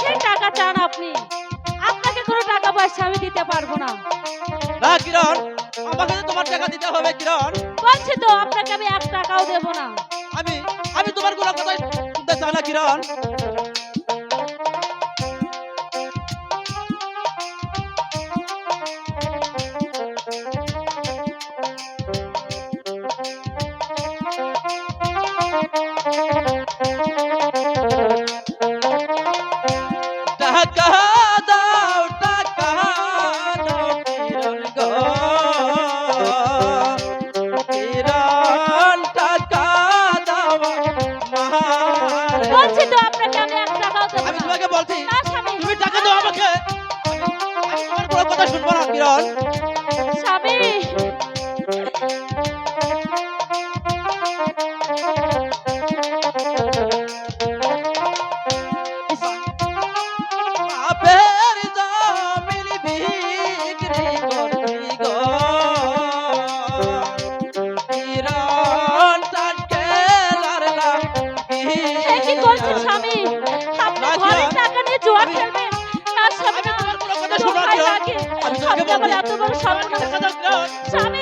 জানি আপনাকে কোনো টাকা পয়সা আমি দিতে পারব না। না কিরণ আমাকে তো তোমার টাকা দিতে হবে কিরণ। বলছি তো আপনাকে আমি এক টাকাও দেবো না। আমি আমি তোমার কোনো কথা শুনতে চাই না কিরণ। টাকা দাও টাকা দাও কিরণ গো। কিরণ টাকা দাও বলছি তো আপনাকে আমি এক টাকাও দেবো আমি তোমাকে বলছি তুমি টাকা দাও আমাকে। আমি তোমার কোনো কথা শুনব না কিরণ বাপের জমিন বিক্রি করছি গো কিরণ টাকে লারলা কি করছেন স্বামী আপনি না, টাকা নিয়ে জোয়ার খেলবেন না স্বামী আমি কোনো কথা শুনব না দোহাই কিরণ লাগে। আমি আমার এত বড় আমার স্বামী স্বামী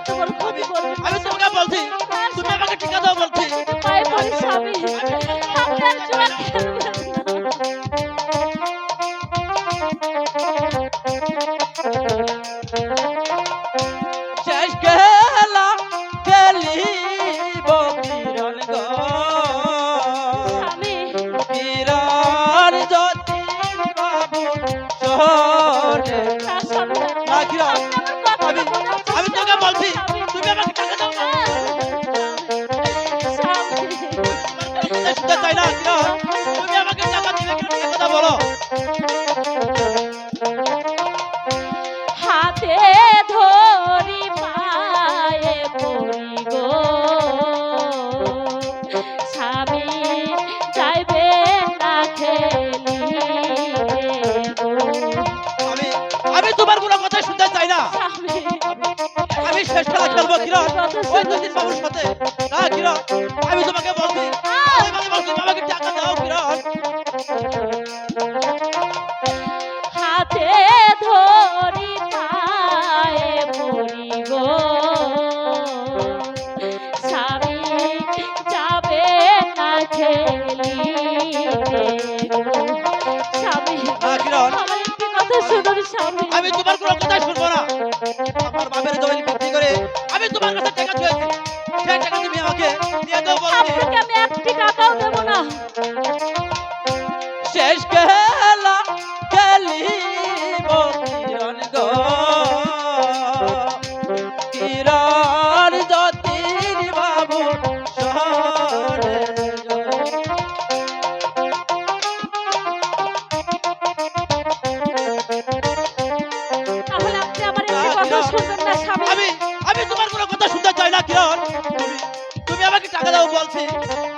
এত বড় ক্ষতি করবেন আমি তোমাকে বলছি তুমি আমাকে টাকা দাও বলছি। পায়ে পড়ি স্বামী। আপনার জোয়ার শেষ খেলা খেলিব কিরণ স্বামী। কিরণ যতীন বাবু। না কিরণ। আমি কোনো কথা শুনতে চাই না। আমি শেষ খেলা খেলব কিরণ? ওই। যতীন বাবুর সাথে। না কিরণ? আমি তোমাকে বলছি বলছি আমাকে টাকা দাও কিরণ। হাতে ধরি পায়ে পড়ি স্বামী যাবে না আমি তোমার কোনো কথা শুনব না। আমার বাপের জমি বিক্রি করে আমি তোমার কাছে টাকা চেয়েছি সেই টাকা তুমি আমাকে দিয়ে দাও আমি এক টাকাও দেব না। শেষ খেলা কিরণ